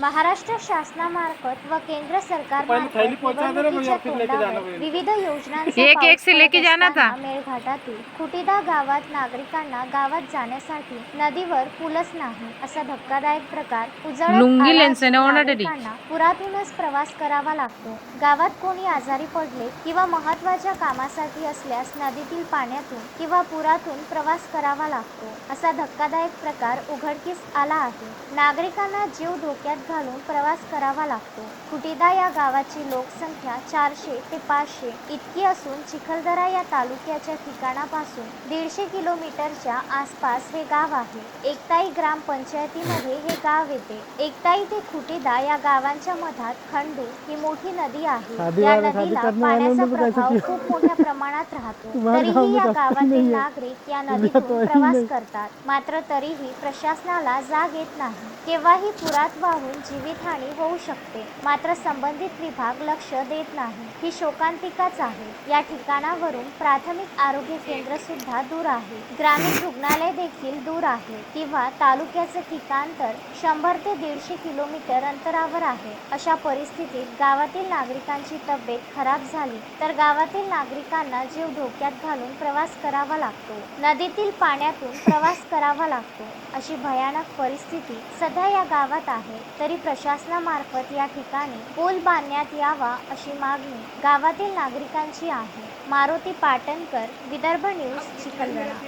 महाराष्ट्र शासनामार्फत व केंद्र सरकार। विविध योजनांचा एक- एक पाऊस से लेके पडत जाना था। असताना मेळघाटातील खुटीदा गावात नागरिकांना गावात जाण्यासाठी नदीवर पूलच नाही असा धक्कादायक प्रकार. नागरिकांना पुरातूनच प्रवास करावा लागतो गावात कोणी आजारी पडले किंवा महत्त्वाच्या कामासाठी असल्यास नदीतील पाण्यातून किंवा पुरातून प्रवास करावा लागतो असा धक्कादायक प्रकार उघडकीस आला आहे नागरिकांना जीव धोक्यात घालून प्रवास करावा लागतो कुटीदा या गावाची लोकसंख्या चारशे ते पाचशे इतकी असून चिखलदरा या तालुक्याच्या ठिकाणापासून दीडशे किलोमीटरच्या आसपास हे गाव आहे एकताई ग्रामपंचायतीमध्ये हे गाव येते एकताई ते खुटीदा या गावांच्या मधात खंडू ही मोठी नदी आहे या नदीला पाण्याचा कैसे प्रभाव? खूप मोठ्या प्रमाणात राहतो तरीही या गावातील। नागरिक या नदीतून प्रवास। करतात मात्र तरीही प्रशासनाला जाग येत नाही केव्हाही पुरात वाहून जीवितहानी होऊ शकते. मात्र संबंधित विभाग लक्ष देत नाही. ही शोकांतिकाच आहे. या ठिकाणावरून प्राथमिक आरोग्य केंद्र सुद्धा दूर आहे. ग्रामीण रुग्णालय देखील दूर आहे किंवा तालुक्याचं ठिकाण तर शंभर ते दीडशे किलोमीटर अंतरावर आहे. अशा परिस्थितीत गावातील नागरिकांची तब्येत खराब झाली तर गावातील नागरिकांना जीव धोक्यात घालून प्रवास करावा लागतो. नदीतील पाण्यातून प्रवास करावा लागतो. अशी भयानक परिस्थिती सध्या या गावात आहे. तर तरी प्रशासनामार्फत या ठिकाणी पूल बांधण्यात यावा अशी मागणी गावातील नागरिकांची आहे. मारुती पाटणकर विदर्भ न्यूज चिखलदरा.